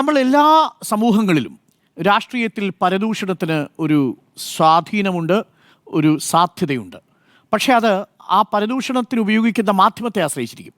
നമ്മൾ എല്ലാ സമൂഹങ്ങളിലും രാഷ്ട്രീയത്തിൽ പരദൂഷണത്തിന് ഒരു സ്വാധീനമുണ്ട് ഒരു സാധ്യതയുണ്ട്. പക്ഷേ അത് ആ പരദൂഷണത്തിന് ഉപയോഗിക്കുന്ന മാധ്യമത്തെ ആശ്രയിച്ചിരിക്കും.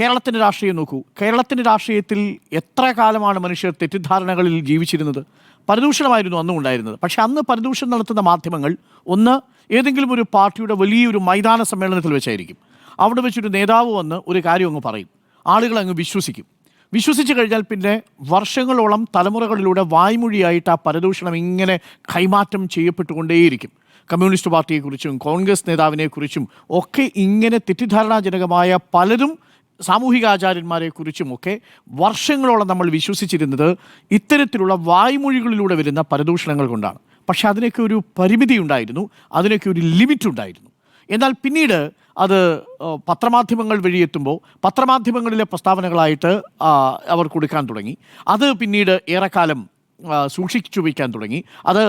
കേരളത്തിന്റെ രാഷ്ട്രീയം നോക്കൂ. കേരളത്തിന്റെ രാഷ്ട്രീയത്തിൽ എത്ര കാലമാണ് മനുഷ്യർ തെറ്റിദ്ധാരണകളിൽ ജീവിച്ചിരുന്നത്? പരദൂഷണമായിരുന്നു അന്നും ഉണ്ടായിരുന്നത്. പക്ഷേ അന്ന് പരദൂഷണം നടത്തുന്ന മാധ്യമങ്ങൾ ഒന്ന് ഏതെങ്കിലും ഒരു പാർട്ടിയുടെ വലിയൊരു മൈതാന സമ്മേളനത്തിൽ വെച്ചായിരിക്കും. അവിടെ വെച്ചൊരു നേതാവ് വന്ന് ഒരു കാര്യം അങ്ങ് പറയും. ആളുകൾ അങ്ങ് വിശ്വസിക്കും. വിശ്വസിച്ച് കഴിഞ്ഞാൽ പിന്നെ വർഷങ്ങളോളം തലമുറകളിലൂടെ വായ്മൊഴിയായിട്ട് ആ പരദൂഷണം ഇങ്ങനെ കൈമാറ്റം ചെയ്യപ്പെട്ടുകൊണ്ടേയിരിക്കും. കമ്മ്യൂണിസ്റ്റ് പാർട്ടിയെക്കുറിച്ചും കോൺഗ്രസ് നേതാവിനെക്കുറിച്ചും ഒക്കെ ഇങ്ങനെ തെറ്റിദ്ധാരണാജനകമായ പലരും സാമൂഹിക സാമൂഹികാചാര്യന്മാരെക്കുറിച്ചുമൊക്കെ വർഷങ്ങളോളം നമ്മൾ വിശ്വസിച്ചിരുന്നത് ഇത്തരത്തിലുള്ള വായ്മൊഴികളിലൂടെ വരുന്ന പരദൂഷണങ്ങൾ കൊണ്ടാണ്. പക്ഷെ അതിനൊക്കെ ഒരു പരിമിതി ഉണ്ടായിരുന്നു അതിനൊക്കെ ഒരു ലിമിറ്റ് ഉണ്ടായിരുന്നു എന്നാൽ പിന്നീട് അത് പത്രമാധ്യമങ്ങൾ വഴിയെത്തുമ്പോൾ പത്രമാധ്യമങ്ങളിലെ പ്രസ്താവനകളായിട്ട് അവർ കൊടുക്കാൻ തുടങ്ങി. അത് പിന്നീട് ഏറെക്കാലം സൂക്ഷിച്ചു വയ്ക്കാൻ തുടങ്ങി. അത്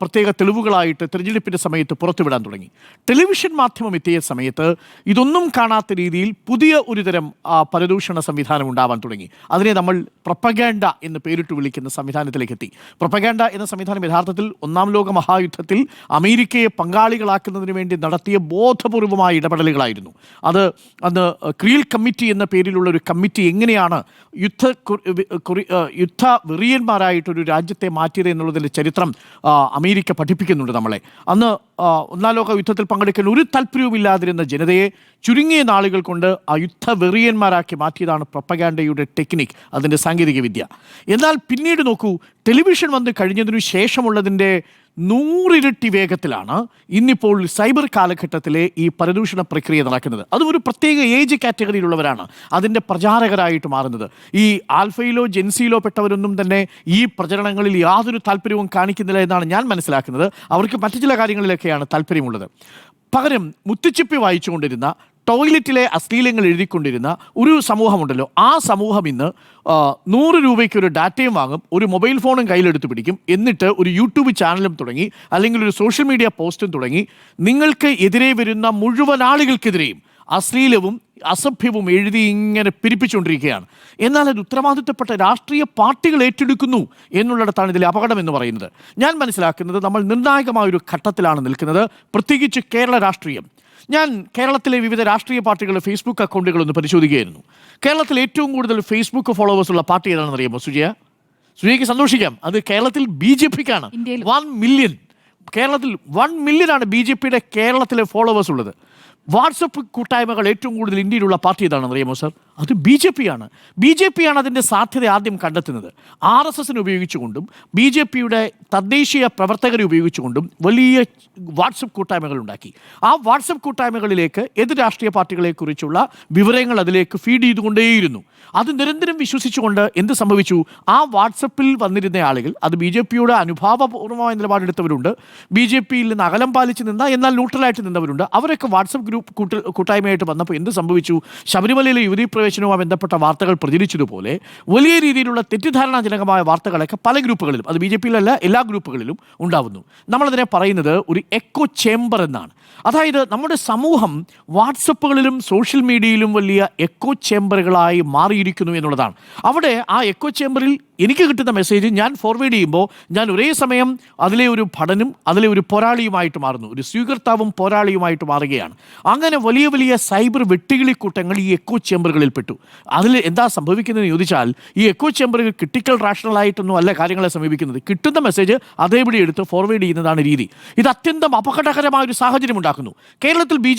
പ്രത്യേക തെളിവുകളായിട്ട് തിരഞ്ഞെടുപ്പിന്റെ സമയത്ത് പുറത്തുവിടാൻ തുടങ്ങി. ടെലിവിഷൻ മാധ്യമം എത്തിയ സമയത്ത് ഇതൊന്നും കാണാത്ത രീതിയിൽ പുതിയ ഒരു തരം പരദൂഷണ സംവിധാനം ഉണ്ടാവാൻ തുടങ്ങി. അതിനെ നമ്മൾ പ്രൊപ്പഗാൻഡ എന്ന് പേരിട്ട് വിളിക്കുന്ന സംവിധാനത്തിലേക്ക് എത്തി പ്രൊപ്പഗാൻഡ എന്ന സംവിധാനം യഥാർത്ഥത്തിൽ ഒന്നാം ലോക മഹായുദ്ധത്തിൽ അമേരിക്കയെ പങ്കാളികളാക്കുന്നതിന് വേണ്ടി നടത്തിയ ബോധപൂർവമായ ഇടപെടലുകളായിരുന്നു. അത് അന്ന് ക്രീൽ കമ്മിറ്റി എന്ന പേരിലുള്ള ഒരു കമ്മിറ്റി എങ്ങനെയാണ് യുദ്ധ യുദ്ധ വെറിയന്മാരായിട്ടൊരു രാജ്യത്തെ മാറ്റിയത് എന്നുള്ളതിന്റെ ചരിത്രം അമേരിക്ക പഠിപ്പിക്കുന്നുണ്ട് നമ്മളെ. അന്ന് ഒന്നാം ലോക യുദ്ധത്തിൽ പങ്കെടുക്കാൻ ഒരു താല്പര്യവുമില്ലാതിരുന്ന ജനതയെ ചുരുങ്ങിയ നാളുകൾ കൊണ്ട് ആ യുദ്ധ വെറിയന്മാരാക്കി മാറ്റിയതാണ് പ്രൊപ്പഗാൻഡയുടെ ടെക്നിക് അതിന്റെ സാങ്കേതിക വിദ്യ എന്നാൽ പിന്നീട് നോക്കൂ ടെലിവിഷൻ വന്ന് കഴിഞ്ഞതിനു ശേഷമുള്ളതിന്റെ നൂറിരട്ടി വേഗത്തിലാണ് ഇന്നിപ്പോൾ സൈബർ കാലഘട്ടത്തിലെ ഈ പരദൂഷണ പ്രക്രിയ നടക്കുന്നത്. അതും ഒരു പ്രത്യേക ഏജ് കാറ്റഗറിയിലുള്ളവരാണ് അതിന്റെ പ്രചാരകരായിട്ട് മാറുന്നത്. ഈ ആൽഫയിലോ ജെൻസിയിലോ പെട്ടവരൊന്നും തന്നെ ഈ പ്രചരണങ്ങളിൽ യാതൊരു താല്പര്യവും കാണിക്കുന്നില്ല എന്നാണ് ഞാൻ മനസ്സിലാക്കുന്നത്. അവർക്ക് മറ്റു ചില കാര്യങ്ങളിലൊക്കെയാണ് താല്പര്യമുള്ളത്. പകരം മുത്തുച്ചിപ്പി വായിച്ചുകൊണ്ടിരുന്ന ടോയ്ലറ്റിലെ അശ്ലീലങ്ങൾ എഴുതിക്കൊണ്ടിരുന്ന ഒരു സമൂഹമുണ്ടല്ലോ ആ സമൂഹം ഇന്ന് നൂറ് രൂപയ്ക്ക് ഒരു ഡാറ്റയും വാങ്ങും ഒരു മൊബൈൽ ഫോണും കയ്യിലെടുത്ത് പിടിക്കും എന്നിട്ട് ഒരു യൂട്യൂബ് ചാനലും തുടങ്ങി അല്ലെങ്കിൽ ഒരു സോഷ്യൽ മീഡിയ പോസ്റ്റും തുടങ്ങി നിങ്ങൾക്ക് എതിരെ വരുന്ന മുഴുവൻ ആളുകൾക്കെതിരെയും അശ്ലീലവും അസഭ്യവും എഴുതി ഇങ്ങനെ പിരിപ്പിച്ചുകൊണ്ടിരിക്കുകയാണ്. എന്നാൽ അത് ഉത്തരവാദിത്തപ്പെട്ട രാഷ്ട്രീയ പാർട്ടികൾ ഏറ്റെടുക്കുന്നു എന്നുള്ളിടത്താണ് ഇതിലെ അപകടം എന്ന് പറയുന്നത്. ഞാൻ മനസ്സിലാക്കുന്നത് നമ്മൾ നിർണായകമായ ഒരു ഘട്ടത്തിലാണ് നിൽക്കുന്നത്. പ്രത്യേകിച്ച് കേരള രാഷ്ട്രീയം. ഞാൻ കേരളത്തിലെ വിവിധ രാഷ്ട്രീയ പാർട്ടികളുടെ ഫേസ്ബുക്ക് അക്കൗണ്ടുകൾ ഒന്ന് പരിശോധിക്കുകയായിരുന്നു. കേരളത്തിൽ ഏറ്റവും കൂടുതൽ ഫേസ്ബുക്ക് ഫോളോവേഴ്സ് ഉള്ള പാർട്ടി ഏതാണെന്ന് അറിയാമോ സുജയ? സുജയ്ക്ക് സന്തോഷിക്കാം. അത് കേരളത്തിൽ ബി ജെ പിക്കാണ്. വൺ മില്യൺ കേരളത്തിൽ വൺ മില്യൺ ആണ് ബി ജെ പിയുടെ കേരളത്തിലെ ഫോളോവേഴ്സ് ഉള്ളത്. വാട്സപ്പ് കൂട്ടായ്മകൾ ഏറ്റവും കൂടുതൽ ഇന്ത്യയിലുള്ള പാർട്ടി ഏതാണെന്ന് അറിയാമോ സർ? അത് ബി ജെ പി ആണ് ബി ജെ പി ആണ് അതിന്റെ സാധ്യത ആദ്യം കണ്ടെത്തുന്നത്. ആർ എസ് എസിനെ ഉപയോഗിച്ചുകൊണ്ടും ബി ജെ പിയുടെ തദ്ദേശീയ പ്രവർത്തകരെ ഉപയോഗിച്ചുകൊണ്ടും വലിയ വാട്സപ്പ് കൂട്ടായ്മകൾ ഉണ്ടാക്കി. ആ വാട്സപ്പ് കൂട്ടായ്മകളിലേക്ക് എതിർ രാഷ്ട്രീയ പാർട്ടികളെക്കുറിച്ചുള്ള വിവരങ്ങൾ അതിലേക്ക് ഫീഡ് ചെയ്തുകൊണ്ടേയിരുന്നു. അത് നിരന്തരം വിശ്വസിച്ചുകൊണ്ട് എന്ത് സംഭവിച്ചു? ആ വാട്സപ്പിൽ വന്നിരുന്ന ആളുകൾ അത് ബി ജെ പിയുടെ അനുഭാവപൂർവമായ നിലപാടെടുത്തവരുണ്ട്. ബി ജെ പിയിൽ നിന്ന് അകലം പാലിച്ച് നിന്ന എന്നാൽ ന്യൂട്രലായിട്ട് നിന്നവരുണ്ട്. അവരൊക്കെ വാട്സപ്പ് ഗ്രൂപ്പ് കൂട്ട് കൂട്ടായ്മയായിട്ട് വന്നപ്പോൾ എന്ത് സംഭവിച്ചു? ശബരിമലയിലെ യുവതീ പ്രവേശനവുമായി ബന്ധപ്പെട്ട വാർത്തകൾ പ്രചരിച്ചതുപോലെ വലിയ രീതിയിലുള്ള തെറ്റിദ്ധാരണാജനകമായ വാർത്തകളൊക്കെ പല ഗ്രൂപ്പുകളിലും അത് ബി ജെ പിയിലല്ല എല്ലാ ഗ്രൂപ്പുകളിലും ഉണ്ടാവുന്നു. നമ്മളതിനെ പറയുന്നത് ഒരു എക്കോ ചേംബർ എന്നാണ്. അതായത് നമ്മുടെ സമൂഹം വാട്സപ്പുകളിലും സോഷ്യൽ മീഡിയയിലും വലിയ എക്കോ ചേംബറുകളായി മാറിയിരിക്കുന്നു എന്നുള്ളതാണ്. അവിടെ ആ എക്കോ ചേംബറിൽ എനിക്ക് കിട്ടുന്ന മെസ്സേജ് ഞാൻ ഫോർവേഡ് ചെയ്യുമ്പോൾ ഞാൻ ഒരേ സമയം അതിലെ ഒരു ഭടനും അതിലെ ഒരു പോരാളിയുമായിട്ട് മാറുന്നു. ഒരു സ്വീകർത്താവും പോരാളിയുമായിട്ട് മാറുകയാണ്. അങ്ങനെ വലിയ വലിയ സൈബർ വെട്ടുകിളിക്കൂട്ടങ്ങൾ ഈ എക്കോ ചേംബറുകളിൽ പെട്ടു. അതിൽ എന്താ സംഭവിക്കുന്നതെന്ന് ചോദിച്ചാൽ ഈ എക്കോ ചേംബറുകൾ ക്രിട്ടിക്കൽ റാഷണൽ ആയിട്ടൊന്നും അല്ല കാര്യങ്ങളെ സമീപിക്കുന്നത്. കിട്ടുന്ന മെസ്സേജ് അതേപടി എടുത്ത് ഫോർവേഡ് ചെയ്യുന്നതാണ് രീതി. ഇത് അത്യന്തം അപകടകരമായ ഒരു സാഹചര്യം ഉണ്ടാക്കുന്നു. കേരളത്തിൽ ബി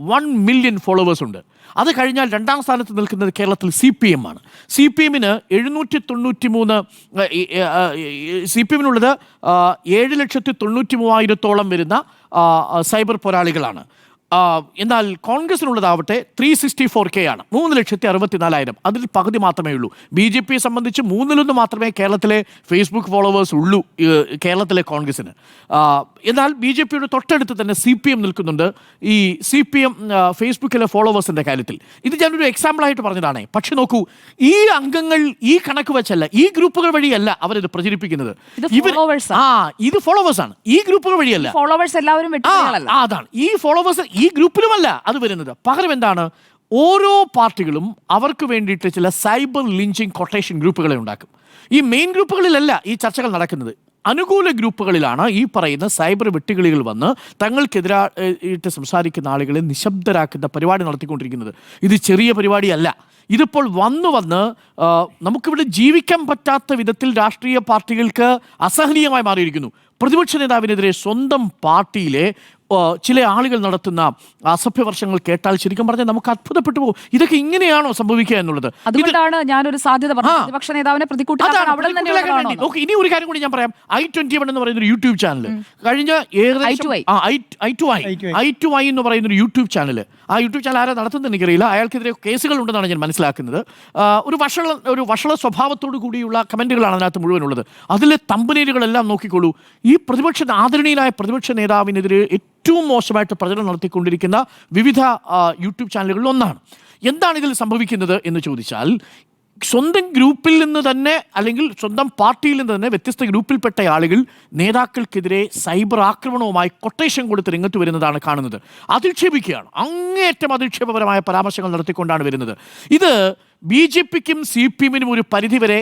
വൺ മില്യൺ ഫോളോവേഴ്സ് ഉണ്ട്. അത് കഴിഞ്ഞാൽ രണ്ടാം സ്ഥാനത്ത് നിൽക്കുന്നത് കേരളത്തിൽ സി പി എം ആണ്. സി പി എമ്മിന് എഴുന്നൂറ്റി തൊണ്ണൂറ്റി മൂന്ന് സി പി എമ്മിനുള്ളത് ഏഴ് ലക്ഷത്തി തൊണ്ണൂറ്റി മൂവായിരത്തോളം വരുന്ന സൈബർ പോരാളികളാണ്. എന്നാൽ കോൺഗ്രസിനുള്ളതാവട്ടെ ത്രീ സിക്സ്റ്റി ഫോർ കെ ആണ്. മൂന്ന് ലക്ഷത്തി അറുപത്തിനാലായിരം. അതിൽ പകുതി മാത്രമേ ഉള്ളൂ. ബി ജെ പിയെ സംബന്ധിച്ച് മൂന്നിലൊന്ന് മാത്രമേ കേരളത്തിലെ ഫേസ്ബുക്ക് ഫോളോവേഴ്സ് ഉള്ളൂ കേരളത്തിലെ കോൺഗ്രസിന് എന്നാൽ ബി ജെ പിയുടെ തൊട്ടടുത്ത് തന്നെ സി പി എം നിൽക്കുന്നുണ്ട്. ഈ സി പി എം ഫേസ്ബുക്കിലെ ഫോളോവേഴ്സിന്റെ കാര്യത്തിൽ. ഇത് ഞാനൊരു എക്സാമ്പിളായിട്ട് പറഞ്ഞതാണേ. പക്ഷെ നോക്കൂ ഈ അംഗങ്ങൾ ഈ കണക്ക് വെച്ചല്ല ഈ ഗ്രൂപ്പുകൾ വഴിയല്ല അവരിത് പ്രചരിപ്പിക്കുന്നത്. ആ. ഇത് ഫോളോവേഴ്സ് ആണ്. ഈ ഗ്രൂപ്പുകൾ വഴിയല്ല. ഫോളോവേഴ്സ് എല്ലാവരും അതാണ്. ഈ ഫോളോവേഴ്സ് ഈ ഗ്രൂപ്പിലുമല്ല അത് വരുന്നത്. പകരം എന്താണ്? ഓരോ പാർട്ടികളും അവർക്ക് വേണ്ടിയിട്ട് ചില സൈബർ ലിഞ്ചിങ് കൊട്ടേഷൻ ഗ്രൂപ്പുകളെ ഉണ്ടാക്കും. ഈ മെയിൻ ഗ്രൂപ്പുകളിലല്ല ഈ ചർച്ചകൾ നടക്കുന്നത്. അനുകൂല ഗ്രൂപ്പുകളിലാണ് ഈ പറയുന്ന സൈബർ വെട്ടുകിളികൾ വന്ന് തങ്ങൾക്കെതിരായിട്ട് സംസാരിക്കുന്ന ആളുകളെ നിശബ്ദരാക്കുന്ന പരിപാടി നടത്തിക്കൊണ്ടിരിക്കുന്നത്. ഇത് ചെറിയ പരിപാടിയല്ല. ഇതിപ്പോൾ വന്നു വന്ന് നമുക്കിവിടെ ജീവിക്കാൻ പറ്റാത്ത വിധത്തിൽ രാഷ്ട്രീയ പാർട്ടികൾക്ക് അസഹനീയമായി മാറിയിരിക്കുന്നു. പ്രതിപക്ഷ നേതാവിനെതിരെ സ്വന്തം പാർട്ടിയിലെ ചില ആളുകൾ നടത്തുന്ന അസഭ്യവർഷങ്ങൾ കേട്ടാൽ ശരിക്കും പറഞ്ഞാൽ നമുക്ക് അത്ഭുതപ്പെട്ടു പോകും. ഇതൊക്കെ ഇങ്ങനെയാണോ സംഭവിക്കുക എന്നുള്ളത്? അതുകൊണ്ടാണ് ഞാനൊരു സാധ്യത. പ്രതിപക്ഷ നേതാവിനെ ഇനി ഒരു കാര്യം കൂടി ഞാൻ പറയാം. ഐ ട്വന്റി വൺ എന്ന് പറയുന്ന ഒരു യൂട്യൂബ് ചാനൽ കഴിഞ്ഞ ഏകദേശം I2I. ആ, I- I2I. I2I എന്ന് പറയുന്ന ഒരു യൂട്യൂബ് ചാനൽ ആ യൂട്യൂബ് ചാനൽ ആരാ നടത്തുന്നത് എനിക്കറിയില്ല. അയാൾക്കെതിരെ കേസുകൾ ഉണ്ടെന്നാണ് ഞാൻ മനസ്സിലാക്കുന്നത്. ഒരു വഷള ഒരു വഷള സ്വഭാവത്തോടു കൂടിയുള്ള കമന്റുകളാണ് അതിനകത്ത് മുഴുവനുള്ളത്. അതിലെ തമ്പനേലുകളെല്ലാം നോക്കിക്കോളൂ. ഈ പ്രതിപക്ഷ ആദരണീയനായ പ്രതിപക്ഷ നേതാവിനെതിരെ ഏറ്റവും മോശമായിട്ട് പ്രചരണം നടത്തിക്കൊണ്ടിരിക്കുന്ന വിവിധ യൂട്യൂബ് ചാനലുകളിൽ ഒന്നാണ്. എന്താണ് ഇതിൽ സംഭവിക്കുന്നത് എന്ന് ചോദിച്ചാൽ സ്വന്തം ഗ്രൂപ്പിൽ നിന്ന് തന്നെ അല്ലെങ്കിൽ സ്വന്തം പാർട്ടിയിൽ നിന്ന് തന്നെ വ്യത്യസ്ത ഗ്രൂപ്പിൽപ്പെട്ട ആളുകൾ നേതാക്കൾക്കെതിരെ സൈബർ ആക്രമണവുമായി കൊട്ടേഷൻ കൊടുത്ത് രംഗത്ത് വരുന്നതാണ് കാണുന്നത്. അധിക്ഷേപിക്കുകയാണ് അങ്ങേയറ്റം അധിക്ഷേപപരമായ പരാമർശങ്ങൾ നടത്തിക്കൊണ്ടാണ് വരുന്നത്. ഇത് ബി ജെ പിക്കും സി പി എമ്മിനും ഒരു പരിധിവരെ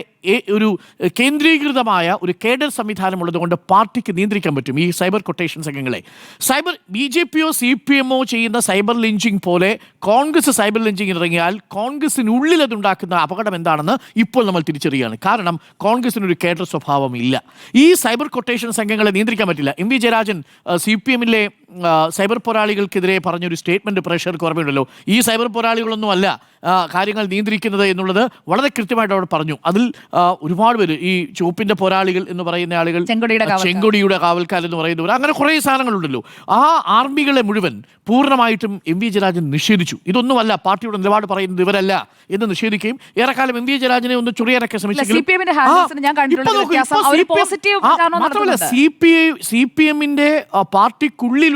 ഒരു കേന്ദ്രീകൃതമായ ഒരു കേഡർ സംവിധാനം ഉള്ളതുകൊണ്ട് പാർട്ടിക്ക് നിയന്ത്രിക്കാൻ പറ്റും ഈ സൈബർ കൊട്ടേഷൻ സംഘങ്ങളെ. സൈബർ ബി ജെ പിയോ സി പി എമ്മോ ചെയ്യുന്ന സൈബർ ലിഞ്ചിങ് പോലെ കോൺഗ്രസ് സൈബർ ലിഞ്ചിങ് ഇറങ്ങിയാൽ കോൺഗ്രസിനുള്ളിൽ അതുണ്ടാക്കുന്ന അപകടം എന്താണെന്ന് ഇപ്പോൾ നമ്മൾ തിരിച്ചറിയുകയാണ് കാരണം കോൺഗ്രസിനൊരു കേഡർ സ്വഭാവം ഇല്ല ഈ സൈബർ കൊട്ടേഷൻ സംഘങ്ങളെ നിയന്ത്രിക്കാൻ പറ്റില്ല. M V Jayarajan C P എമ്മിലെ സൈബർ പോരാളികൾക്കെതിരെ പറഞ്ഞൊരു സ്റ്റേറ്റ്മെന്റ് പ്രേക്ഷകർക്ക് ഓർമ്മയുണ്ടല്ലോ. ഈ സൈബർ പോരാളികളൊന്നും അല്ല കാര്യങ്ങൾ നിയന്ത്രിക്കുന്നത് എന്നുള്ളത് വളരെ കൃത്യമായിട്ട് അവിടെ പറഞ്ഞു. അതിൽ ഒരുപാട് പേര് ഈ ചുവപ്പിന്റെ പോരാളികൾ എന്ന് പറയുന്ന ആളുകൾ ചെങ്കൊടിയുടെ കാവൽക്കാർ. എന്ന് പറയുന്നവർ അങ്ങനെ കുറേ സാധനങ്ങളുണ്ടല്ലോ. ആ ആർമികളെ മുഴുവൻ പൂർണമായിട്ടും എം വി ജയരാജൻ നിഷേധിച്ചു. ഇതൊന്നുമല്ല പാർട്ടിയുടെ നിലപാട് പറയുന്നത് ഇവരല്ല എന്ന് നിഷേധിക്കുകയും ഏറെക്കാലം എം വി ജയരാജനെ ഒന്ന് ചുറിയാനൊക്കെ ശ്രമിച്ചെങ്കിലും നടത്തുന്നുണ്ട്. C P I C P എമ്മിന്റെ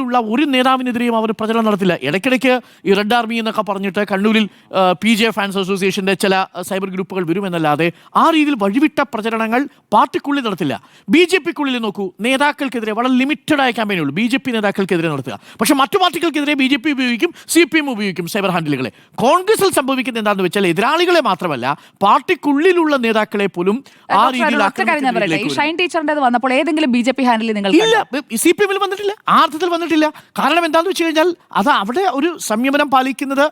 പാർട്ടിക്കുള്ളിലുള്ള ഒരു നേതാവിനെതിരെയും അവർ പ്രചരണം നടത്തില്ല. ഇടയ്ക്കിടയ്ക്ക് ഈ റെഡ് ആർമി എന്നൊക്കെ പറഞ്ഞിട്ട് കണ്ണൂരിൽ പി ജെ ഫാൻസ് അസോസിയേഷന്റെ ചില സൈബർ ഗ്രൂപ്പുകൾ വരുമെന്നല്ലാതെ ആ രീതിയിൽ വഴിവിട്ട പ്രചരണങ്ങൾ പാർട്ടിക്കുള്ളിൽ നടത്തില്ല. ബി ജെ പിക്കുള്ളിൽ നോക്കൂ നേതാക്കൾക്കെതിരെ വളരെ ലിമിറ്റഡ് ആയ ക്യാമ്പയിനേ ഉള്ളൂ. ബി ജെ പി നേതാക്കൾക്കെതിരെ നടത്തുക. പക്ഷേ മറ്റു പാർട്ടികൾക്കെതിരെ ബി ജെ പി ഉപയോഗിക്കും സി പി എം ഉപയോഗിക്കും സൈബർ ഹാൻഡിലുകളെ. കോൺഗ്രസിൽ സംഭവിക്കുന്നത് എന്താണെന്ന് വെച്ചാൽ എതിരാളികളെ മാത്രമല്ല പാർട്ടിക്കുള്ളിലുള്ള നേതാക്കളെ പോലും ആ രീതിയിൽ ഷൈൻ ടീച്ചറിന്റെ വന്നപ്പോൾ ഏതെങ്കിലും ബി ജെ പി ഹാൻഡിൽ നിങ്ങൾ ഇല്ല സി പി എമ്മിൽ വന്നിട്ടില്ല. ആർത്ഥത്തിൽ അർത്ഥത്തിൽ വന്നിട്ടില്ല കാരണം എന്താണെന്ന് വെച്ച് കഴിഞ്ഞാൽ അത് അവിടെ ഒരു സംയമനം പാലിക്കുന്നത്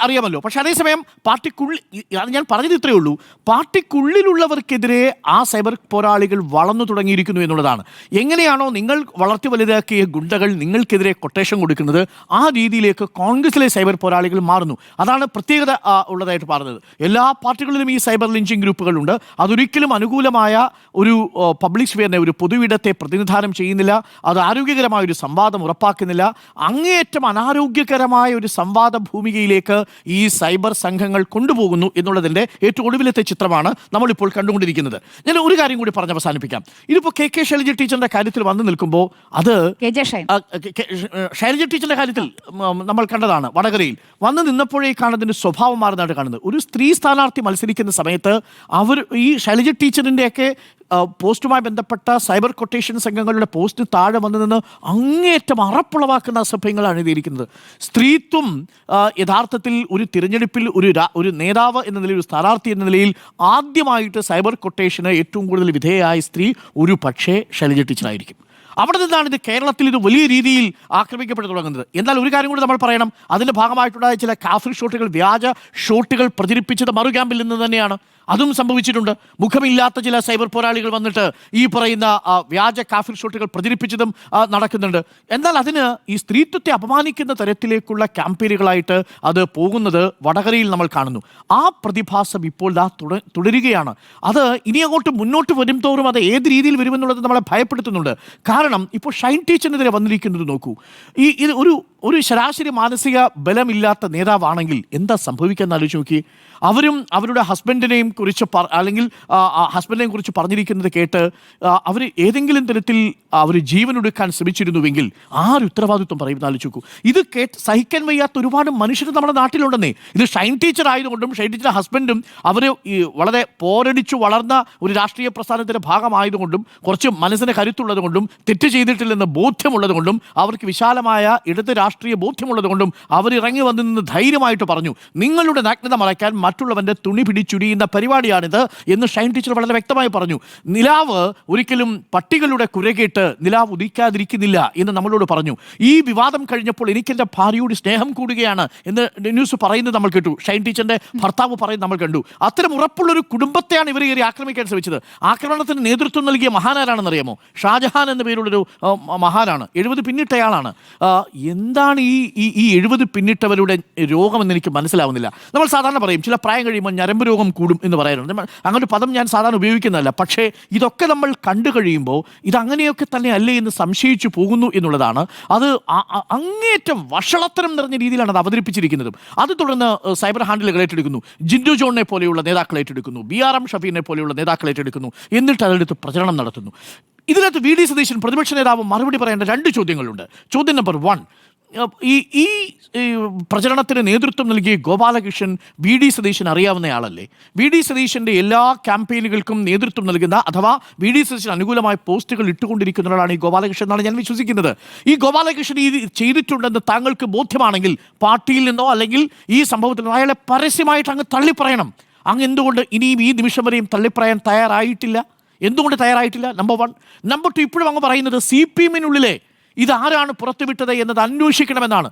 അറിയാമല്ലോ. പക്ഷേ അതേസമയം പാർട്ടിക്കുള്ളിൽ അത് ഞാൻ പറഞ്ഞത് ഇത്രയേ ഉള്ളൂ. പാർട്ടിക്കുള്ളിലുള്ളവർക്കെതിരെ ആ സൈബർ പോരാളികൾ വളർന്നു തുടങ്ങിയിരിക്കുന്നു എന്നുള്ളതാണ്. എങ്ങനെയാണോ നിങ്ങൾ വളർത്തി വലുതാക്കിയ ഗുണ്ടകൾ നിങ്ങൾക്കെതിരെ കൊട്ടേഷൻ കൊടുക്കുന്നത് ആ രീതിയിലേക്ക് കോൺഗ്രസിലെ സൈബർ പോരാളികൾ മാറുന്നു. അതാണ് പ്രത്യേകത ഉള്ളതായിട്ട് പറഞ്ഞത്. എല്ലാ പാർട്ടികളിലും ഈ സൈബർ ലിഞ്ചിങ് ഗ്രൂപ്പുകളുണ്ട്. അതൊരിക്കലും അനുകൂലമായ ഒരു പബ്ലിക് സ്ഫിയറിനെ ഒരു പൊതുവിടത്തെ പ്രതിനിധാനം ചെയ്യുന്നില്ല. അത് ആരോഗ്യകരമായ ഒരു സംവാദം ഉറപ്പാക്കുന്നില്ല. അങ്ങേയറ്റം അനാരോഗ്യകരമായ ഒരു സംവാദ ഭൂമികയിലേക്ക് ഈ സൈബർ സംഘങ്ങൾ കൊണ്ടുപോകുന്നു എന്നുള്ളതിന്റെ ഏറ്റവും ഒടുവിലത്തെ ചിത്രമാണ് നമ്മളിപ്പോൾ കണ്ടുകൊണ്ടിരിക്കുന്നത്. ഞാൻ ഒരു കാര്യം കൂടി പറഞ്ഞ് അവസാനിപ്പിക്കാം. ഇതിപ്പോൾ കെ കെ ശൈലജ ടീച്ചറിന്റെ കാര്യത്തിൽ വന്നു നിൽക്കുമ്പോൾ അത് ശൈലജ ടീച്ചറിന്റെ കാര്യത്തിൽ നമ്മൾ കണ്ടതാണ് വടകരയിൽ. വന്നു നിന്നപ്പോഴേക്കാണ് അതിന്റെ സ്വഭാവം മാറുന്നതായിട്ട് കാണുന്നത്. ഒരു സ്ത്രീ സ്ഥാനാർത്ഥി മത്സരിക്കുന്ന സമയത്ത് അവർ ഈ ശൈലജ ടീച്ചറിന്റെയൊക്കെ പോസ്റ്റുമായി ബന്ധപ്പെട്ട സൈബർ കൊട്ടേഷൻ സംഘങ്ങളുടെ പോസ്റ്റ് താഴെ വന്നു നിന്ന് അങ്ങേറ്റം അറപ്പുളവാക്കുന്ന അസഭ്യങ്ങളാണ് എഴുതിയിരിക്കുന്നത്. സ്ത്രീത്വം യഥാർത്ഥത്തിൽ ഒരു തിരഞ്ഞെടുപ്പിൽ ഒരു ഒരു നേതാവ് എന്ന നിലയിൽ ഒരു സ്ഥാനാർത്ഥി എന്ന നിലയിൽ ആദ്യമായിട്ട് സൈബർ കൊട്ടേഷന് ഏറ്റവും കൂടുതൽ വിധേയയായ സ്ത്രീ ഒരു പക്ഷേ ശൈലജ അവിടെ നിന്നാണ് ഇത് കേരളത്തിൽ ഇത് വലിയ രീതിയിൽ ആക്രമിക്കപ്പെട്ടു തുടങ്ങുന്നത്. എന്നാൽ ഒരു കാര്യം കൂടി നമ്മൾ പറയണം. അതിന്റെ ഭാഗമായിട്ടുണ്ടായ ചില കാഫിർ ഷോട്ടുകൾ വ്യാജ ഷോട്ടുകൾ പ്രചരിപ്പിച്ചത് മറു ക്യാമ്പിൽ നിന്ന് തന്നെയാണ്. അതും സംഭവിച്ചിട്ടുണ്ട്. മുഖമില്ലാത്ത ചില സൈബർ പോരാളികൾ വന്നിട്ട് ഈ പറയുന്ന വ്യാജ കാഫിർ ഷോട്ടുകൾ പ്രചരിപ്പിച്ചതും നടക്കുന്നുണ്ട്. എന്നാൽ അതിന് ഈ സ്ത്രീത്വത്തെ അപമാനിക്കുന്ന തരത്തിലേക്കുള്ള ക്യാമ്പയിനുകളായിട്ട് അത് പോകുന്നത് വടകരയിൽ നമ്മൾ കാണുന്നു. ആ പ്രതിഭാസം ഇപ്പോൾ ദാ തുടരുകയാണ്. അത് ഇനി അങ്ങോട്ട് മുന്നോട്ട് വരും തോറും അത് ഏത് രീതിയിൽ വരുമെന്നുള്ളത് നമ്മളെ ഭയപ്പെടുത്തുന്നുണ്ട്. കാരണം ഇപ്പോൾ ഷൈൻ ടീച്ചറിനെതിരെ വന്നിരിക്കുന്നത് നോക്കൂ. ഈ ഇത് ഒരു ഒരു ശരാശരി മാനസിക ബലമില്ലാത്ത നേതാവാണെങ്കിൽ എന്താ സംഭവിക്കുക ആലോചിച്ച് നോക്കി. അവരും അവരുടെ ഹസ്ബൻഡിനെയും കുറിച്ച് അല്ലെങ്കിൽ ഹസ്ബൻഡിനെയും കുറിച്ച് പറഞ്ഞിരിക്കുന്നത് കേട്ട് അവർ ഏതെങ്കിലും തരത്തിൽ അവർ ജീവനൊടുക്കാൻ ശ്രമിച്ചിരുന്നുവെങ്കിൽ ആര് ഉത്തരവാദിത്വം പറയും എന്ന് ആലോചിച്ച് നോക്കൂ. ഇത് കേട്ട് സഹിക്കാൻ വയ്യാത്ത ഒരുപാട് മനുഷ്യർ നമ്മുടെ നാട്ടിലുണ്ടെന്നേ. ഇത് ഷൈൻ ടീച്ചർ ആയതുകൊണ്ടും ഷൈൻ ടീച്ചർ ഹസ്ബൻഡും അവർ വളരെ പോരടിച്ചു വളർന്ന ഒരു രാഷ്ട്രീയ പ്രസ്ഥാനത്തിന്റെ ഭാഗമായതുകൊണ്ടും കുറച്ച് മനസ്സിന് കരുത്തുള്ളതുകൊണ്ടും തെറ്റ് ചെയ്തിട്ടില്ലെന്ന് ബോധ്യമുള്ളതുകൊണ്ടും അവർക്ക് വിശാലമായ ഇടത് രാഷ്ട്രീയ ബോധ്യമുള്ളതുകൊണ്ടും അവർ ഇറങ്ങി വന്നു നിന്ന് ധൈര്യമായിട്ട് പറഞ്ഞു നിങ്ങളുടെ നഗ്നത മറയ്ക്കാൻ മറ്റുള്ളവന്റെ തുണി പിടിച്ചുരിയുന്ന പരിപാടിയാണിത് എന്ന് ഷൈൻ ടീച്ചർ വളരെ വ്യക്തമായി പറഞ്ഞു. നിലാവ് ഒരിക്കലും പട്ടികളുടെ കുരകേട്ട് നിലാവ് ഉദിക്കാതിരിക്കുന്നില്ല എന്ന് നമ്മളോട് പറഞ്ഞു. ഈ വിവാദം കഴിഞ്ഞപ്പോൾ എനിക്കെന്റെ ഭാര്യയോട് സ്നേഹം കൂടുകയാണ് എന്ന് ന്യൂസ് പറയുന്നത് നമ്മൾ കേട്ടു. ഷൈൻ ടീച്ചറിന്റെ ഭർത്താവ് പറയുന്നത് നമ്മൾ കണ്ടു. അത്തരം ഉറപ്പുള്ളൊരു കുടുംബത്തെയാണ് ഇവർ കയറി ആക്രമിക്കാൻ ശ്രമിച്ചത്. ആക്രമണത്തിന് നേതൃത്വം നൽകിയ മഹാനാരാണെന്ന് അറിയാമോ ഷാജഹാൻ എന്ന പേരുള്ളൊരു മഹാനാണ്. എഴുപത് പിന്നിട്ടയാളാണ്. ആ, എന്താണ് ഈ ഈ ഈ എഴുപത് പിന്നിട്ടവരുടെ രോഗമെന്ന് എനിക്ക് മനസ്സിലാവുന്നില്ല. നമ്മൾ സാധാരണ പറയും ചില പ്രായം കഴിയുമ്പോൾ ഞരമ്പ് രോഗം കൂടും എന്ന് പറയാറുണ്ട്. അങ്ങനെ ഒരു പദം ഞാൻ സാധാരണ ഉപയോഗിക്കുന്നതല്ല. പക്ഷേ ഇതൊക്കെ നമ്മൾ കണ്ടു കഴിയുമ്പോൾ ഇത് അങ്ങനെയൊക്കെ തന്നെ അല്ലേ എന്ന് സംശയിച്ചു പോകുന്നു എന്നുള്ളതാണ്. അത് അങ്ങേയറ്റം വഷളത്തരം നിറഞ്ഞ രീതിയിലാണ് അത് അവതരിപ്പിച്ചിരിക്കുന്നതും. അത് തുടർന്ന് സൈബർ ഹാൻഡിലുകൾ ഏറ്റെടുക്കുന്നു. ജിൻഡു ജോണിനെ പോലെയുള്ള നേതാക്കൾ ഏറ്റെടുക്കുന്നു. ബി ആർ എം ഷഫീനെ പോലെയുള്ള നേതാക്കൾ ഏറ്റെടുക്കുന്നു. എന്നിട്ട് അതെടുത്ത് പ്രചരണം നടത്തുന്നു. ഇതിനകത്ത് വി ഡി സതീശൻ പ്രതിപക്ഷ നേതാവ് മറുപടി പറയേണ്ട രണ്ട് ചോദ്യങ്ങളുണ്ട്. ചോദ്യം നമ്പർ വൺ ഈ ഈ പ്രചരണത്തിന് നേതൃത്വം നൽകിയ ഗോപാലകൃഷ്ണൻ വി ഡി സതീശൻ അറിയാവുന്നയാളല്ലേ വി ഡി സതീശന്റെ എല്ലാ ക്യാമ്പയിനുകൾക്കും നേതൃത്വം നൽകുന്ന അഥവാ വി ഡി സതീശൻ അനുകൂലമായ പോസ്റ്റുകൾ ഇട്ടുകൊണ്ടിരിക്കുന്ന ഒരാളാണ് ഈ ഗോപാലകൃഷ്ണൻ എന്നാണ് ഞാൻ വിശ്വസിക്കുന്നത്. ഈ ഗോപാലകൃഷ്ണൻ ഈ ചെയ്തിട്ടുണ്ടെന്ന് താങ്കൾക്ക് ബോധ്യമാണെങ്കിൽ പാർട്ടിയിൽ നിന്നോ അല്ലെങ്കിൽ ഈ സംഭവത്തിൽ നിന്നോ അയാളെ പരസ്യമായിട്ട് അങ്ങ് തള്ളിപ്പറയണം. അങ്ങ് എന്തുകൊണ്ട് ഇനിയും ഈ നിമിഷം വരെയും തള്ളിപ്പറയാൻ തയ്യാറായിട്ടില്ല? എന്തുകൊണ്ട് തയ്യാറായിട്ടില്ല? നമ്പർ വൺ നമ്പർ ടു ഇപ്പോഴും അങ്ങ് പറയുന്നത് സി പി എമ്മിനുള്ളിലെ ഇതാരാണ് പുറത്തുവിട്ടത് എന്നത് അന്വേഷിക്കണമെന്നാണ്.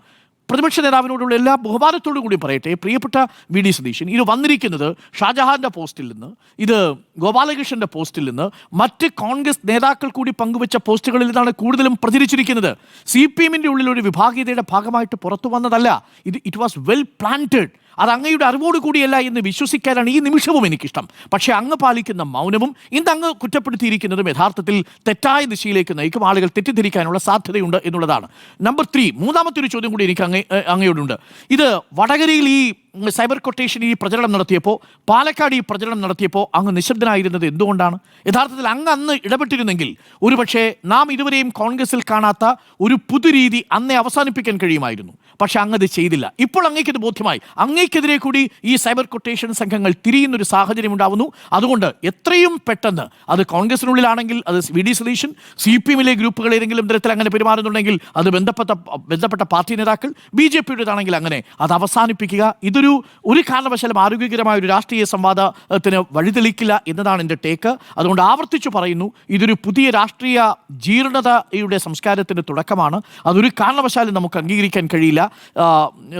പ്രതിപക്ഷ നേതാവിനോടുള്ള എല്ലാ ബഹുമാനത്തോടു കൂടി പറയട്ടെ. പ്രിയപ്പെട്ട വി ഡി സതീശൻ ഇത് വന്നിരിക്കുന്നത് ഷാജഹാന്റെ പോസ്റ്റിൽ നിന്ന് ഇത് ഗോപാലകൃഷ്ണന്റെ പോസ്റ്റിൽ നിന്ന് മറ്റ് കോൺഗ്രസ് നേതാക്കൾ കൂടി പങ്കുവച്ച പോസ്റ്റുകളിൽ നിന്നാണ് കൂടുതലും പ്രചരിച്ചിരിക്കുന്നത്. സി പി എമ്മിന്റെ ഉള്ളിൽ ഒരു വിഭാഗീയതയുടെ ഭാഗമായിട്ട് പുറത്തു വന്നതല്ല. ഇത് ഇറ്റ് വാസ് വെൽ പ്ലാന്റഡ് അത് അങ്ങയുടെ അറിവോട് കൂടിയല്ല എന്ന് വിശ്വസിക്കാനാണ് ഈ നിമിഷവും എനിക്കിഷ്ടം. പക്ഷേ അങ്ങ് പാലിക്കുന്ന മൗനവും ഇന്ന് അങ്ങ് കുറ്റപ്പെടുത്തിയിരിക്കുന്നതും യഥാർത്ഥത്തിൽ തെറ്റായ ദിശയിലേക്ക് നയിക്കും. ആളുകൾ തെറ്റിദ്ധരിക്കാനുള്ള സാധ്യതയുണ്ട് എന്നുള്ളതാണ്. നമ്പർ ത്രീ മൂന്നാമത്തെ ഒരു ചോദ്യം കൂടി എനിക്ക് അങ്ങ് അങ്ങയോടുണ്ട്. ഇത് വടകരയിൽ ഈ സൈബർ കൊട്ടേഷൻ ഈ പ്രചരണം നടത്തിയപ്പോൾ പാലക്കാട് ഈ പ്രചരണം നടത്തിയപ്പോൾ അങ്ങ് നിശബ്ദനായിരുന്നത് എന്തുകൊണ്ടാണ്? യഥാർത്ഥത്തിൽ അങ്ങ് അന്ന് ഇടപെട്ടിരുന്നെങ്കിൽ ഒരുപക്ഷെ നാം ഇതുവരെയും കോൺഗ്രസിൽ കാണാത്ത ഒരു പുതുരീതി അന്നേ അവസാനിപ്പിക്കാൻ കഴിയുമായിരുന്നു. പക്ഷെ അങ്ങ് അത് ചെയ്തില്ല. ഇപ്പോൾ അങ്ങേക്കത് ബോധ്യമായി. അങ്ങേക്കെതിരെ കൂടി ഈ സൈബർ കൊട്ടേഷൻ സംഘങ്ങൾ തിരിയുന്നൊരു സാഹചര്യം ഉണ്ടാവുന്നു. അതുകൊണ്ട് എത്രയും പെട്ടെന്ന് അത് കോൺഗ്രസിനുള്ളിലാണെങ്കിൽ അത് V D Satheesan C P എമ്മിലെ ഗ്രൂപ്പുകൾ ഏതെങ്കിലും തരത്തിൽ അങ്ങനെ പെരുമാറുന്നുണ്ടെങ്കിൽ അത് ബന്ധപ്പെട്ട ബന്ധപ്പെട്ട പാർട്ടി നേതാക്കൾ ബി ജെ പിയുടേതാണെങ്കിൽ അങ്ങനെ അത് അവസാനിപ്പിക്കുക. ഇതൊരു ഒരു ഒരു കാരണവശാലും ആരോഗ്യകരമായ ഒരു രാഷ്ട്രീയ സംവാദത്തിന് വഴിതെളിക്കില്ല എന്നതാണ് എന്റെ ടേക്ക്. അതുകൊണ്ട് ആവർത്തിച്ചു പറയുന്നു ഇതൊരു പുതിയ രാഷ്ട്രീയ ജീർണതയുടെ സംസ്കാരത്തിന്റെ തുടക്കമാണ്. അതൊരു കാരണവശാലും നമുക്ക് അംഗീകരിക്കാൻ കഴിയില്ല.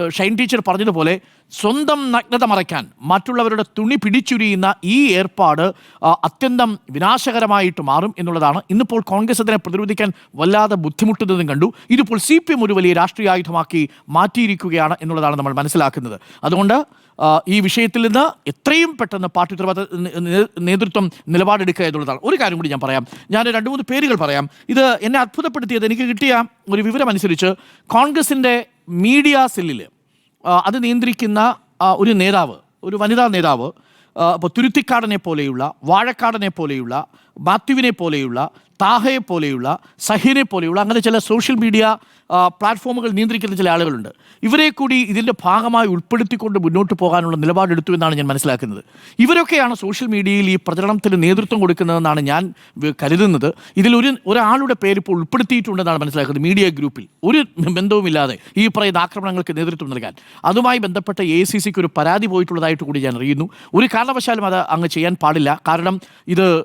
ഷൈൻ ടീച്ചർ പറഞ്ഞതുപോലെ സ്വന്തം നഗ്നത മറയ്ക്കാൻ മറ്റുള്ളവരുടെ തുണി പിടിച്ചുരിയുന്ന ഈ ഏർപ്പാട് അത്യന്തം വിനാശകരമായിട്ട് മാറും എന്നുള്ളതാണ് ഇന്നിപ്പോൾ കോൺഗ്രസ് അതിനെ പ്രതിരോധിക്കാൻ വല്ലാതെ ബുദ്ധിമുട്ടുന്നതും കണ്ടു. ഇതിപ്പോൾ സി പി എം ഒരു വലിയ രാഷ്ട്രീയ ആയുധമാക്കി മാറ്റിയിരിക്കുകയാണ് എന്നുള്ളതാണ് നമ്മൾ മനസ്സിലാക്കുന്നത്. അതുകൊണ്ട് ഈ വിഷയത്തിൽ നിന്ന് എത്രയും പെട്ടെന്ന് പാർട്ടി നേ- നേതൃത്വം നിലപാടെടുക്കുക എന്നുള്ളതാണ്. ഒരു കാര്യം കൂടി ഞാൻ പറയാം. ഞാൻ രണ്ട് മൂന്ന് പേരുകൾ പറയാം. ഇത് എന്നെ അത്ഭുതപ്പെടുത്തിയത് എനിക്ക് കിട്ടിയ ഒരു വിവരം അനുസരിച്ച് കോൺഗ്രസിന്റെ മീഡിയ സെല്ലിൽ അത് നിയന്ത്രിക്കുന്ന ഒരു നേതാവ് ഒരു വനിതാ നേതാവ് ഇപ്പോൾ തുരുത്തിക്കാടനെ പോലെയുള്ള വാഴക്കാടനെ പോലെയുള്ള മാത്യുവിനെ പോലെയുള്ള താഹയെ പോലെയുള്ള സഹീനെ പോലെയുള്ള അങ്ങനെ ചില സോഷ്യൽ മീഡിയ പ്ലാറ്റ്ഫോമുകൾ നിയന്ത്രിക്കുന്ന ചില ആളുകളുണ്ട്. ഇവരെ കൂടി ഇതിന്റെ ഭാഗമായി ഉൾപ്പെടുത്തിക്കൊണ്ട് മുന്നോട്ട് പോകാനുള്ള നിലപാടെടുത്തു എന്നാണ് ഞാൻ മനസ്സിലാക്കുന്നത്. ഇവരൊക്കെയാണ് സോഷ്യൽ മീഡിയയിൽ ഈ പ്രചരണത്തിന് നേതൃത്വം കൊടുക്കുന്നതെന്നാണ് ഞാൻ കരുതുന്നത്. ഇതിൽ ഒരു ഒരാളുടെ പേര് ഇപ്പോൾ ഉൾപ്പെടുത്തിയിട്ടുണ്ടെന്നാണ് മനസ്സിലാക്കുന്നത് മീഡിയ ഗ്രൂപ്പിൽ. ഒരു ബന്ധവുമില്ലാതെ ഈ പറയുന്ന ആക്രമണങ്ങൾക്ക് നേതൃത്വം നൽകാൻ. അതുമായി ബന്ധപ്പെട്ട എ സി സിക്ക് ഒരു പരാതി പോയിട്ടുള്ളതായിട്ട് കൂടി ഞാൻ അറിയുന്നു. ഒരു കാരണവശാലും അത് അങ്ങ് ചെയ്യാൻ പാടില്ല. കാരണം ഇത്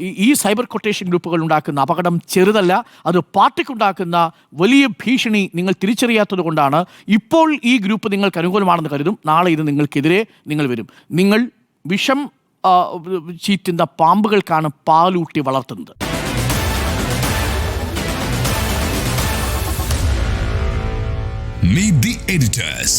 ഈ- സൈബർ കൊട്ടേഷൻ ഗ്രൂപ്പുകൾ ഉണ്ടാക്കുന്ന അപകടം ചെറുതല്ല. അത് പാർട്ടിക്കുണ്ടാക്കുന്ന വലിയ ഭീഷണി നിങ്ങൾ തിരിച്ചറിയാത്തത് കൊണ്ടാണ് ഇപ്പോൾ ഈ ഗ്രൂപ്പ് നിങ്ങൾക്ക് അനുകൂലമാണെന്ന് കരുതും. നാളെ ഇത് നിങ്ങൾക്കെതിരെ നിങ്ങൾ വരും. നിങ്ങൾ വിഷം ചീറ്റുന്ന പാമ്പുകൾക്കാണ് പാലൂട്ടി വളർത്തുന്നത്. Meet the editors.